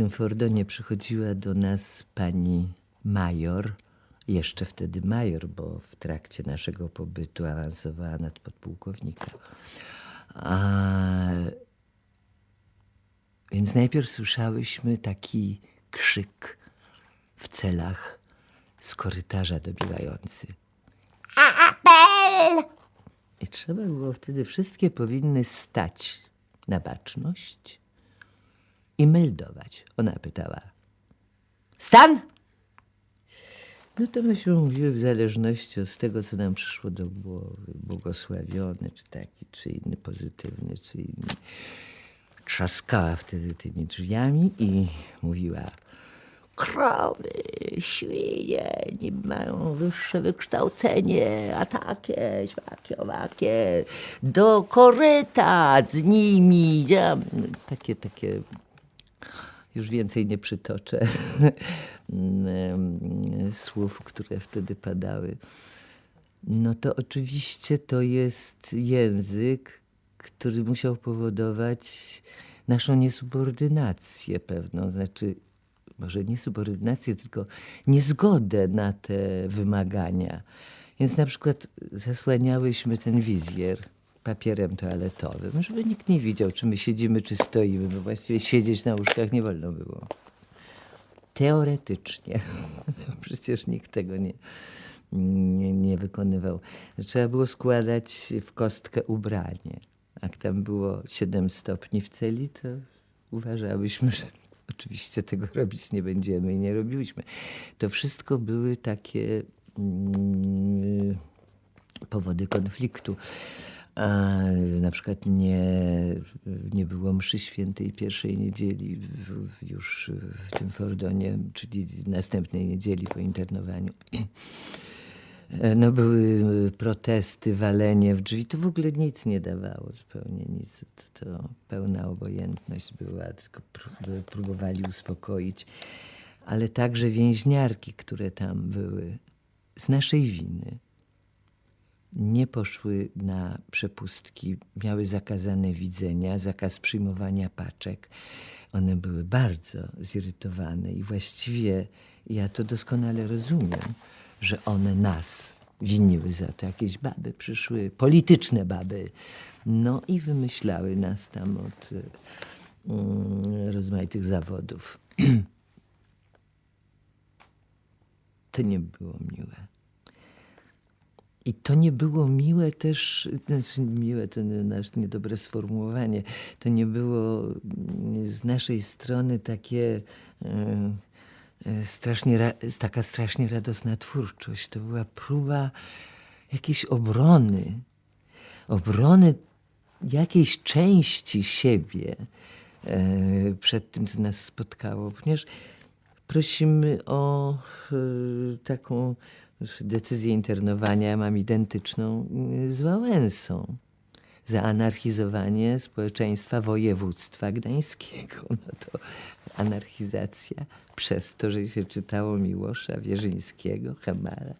tym Fordonie przychodziła do nas pani major, jeszcze wtedy major, bo w trakcie naszego pobytu awansowała nad podpułkownika. A, więc najpierw słyszałyśmy taki krzyk w celach z korytarza dobierający. Apel! I trzeba było wtedy, wszystkie powinny stać na baczność i meldować. Ona pytała, stan? No to myśmy mówiły w zależności od tego, co nam przyszło do głowy. Błogosławiony, czy taki, czy inny, pozytywny, czy inny. Trzaskała wtedy tymi drzwiami i mówiła krowy, świnie nie mają wyższe wykształcenie, a takie, śmakie, owakie, do koryta z nimi. Ja, takie, takie, już więcej nie przytoczę mm, słów, które wtedy padały. No to oczywiście to jest język, który musiał powodować naszą niesubordynację pewną, znaczy może nie subordynację, tylko niezgodę na te wymagania. Więc na przykład zasłaniałyśmy ten wizjer papierem toaletowym, żeby nikt nie widział, czy my siedzimy, czy stoimy, bo właściwie siedzieć na łóżkach nie wolno było. Teoretycznie. Przecież nikt tego nie, nie, nie wykonywał. Trzeba było składać w kostkę ubranie. Jak tam było 7 stopni w celi, to uważałyśmy, że oczywiście tego robić nie będziemy i nie robiłyśmy. To wszystko były takie mm, powody konfliktu. A na przykład nie, nie było mszy świętej pierwszej niedzieli w, już w tym Fordonie, czyli następnej niedzieli po internowaniu. No były protesty, walenie w drzwi. To w ogóle nic nie dawało, zupełnie nic. To, to pełna obojętność była, tylko pró- próbowali uspokoić. Ale także więźniarki, które tam były, z naszej winy, nie poszły na przepustki, miały zakazane widzenia, zakaz przyjmowania paczek. One były bardzo zirytowane i właściwie ja to doskonale rozumiem, że one nas winiły za to. Jakieś baby przyszły, polityczne baby. No i wymyślały nas tam od y, mm, rozmaitych zawodów. to nie było miłe. I to nie było miłe też, znaczy miłe to nasz niedobre sformułowanie, to nie było z naszej strony takie e, e, strasznie, ra- taka strasznie radosna twórczość. To była próba jakiejś obrony, obrony jakiejś części siebie e, przed tym, co nas spotkało, ponieważ prosimy o e, taką decyzję internowania. Mam identyczną e, z Wałęsą. Za anarchizowanie społeczeństwa województwa gdańskiego. No to anarchizacja przez to, że się czytało Miłosza, Wierzyńskiego, Hemara.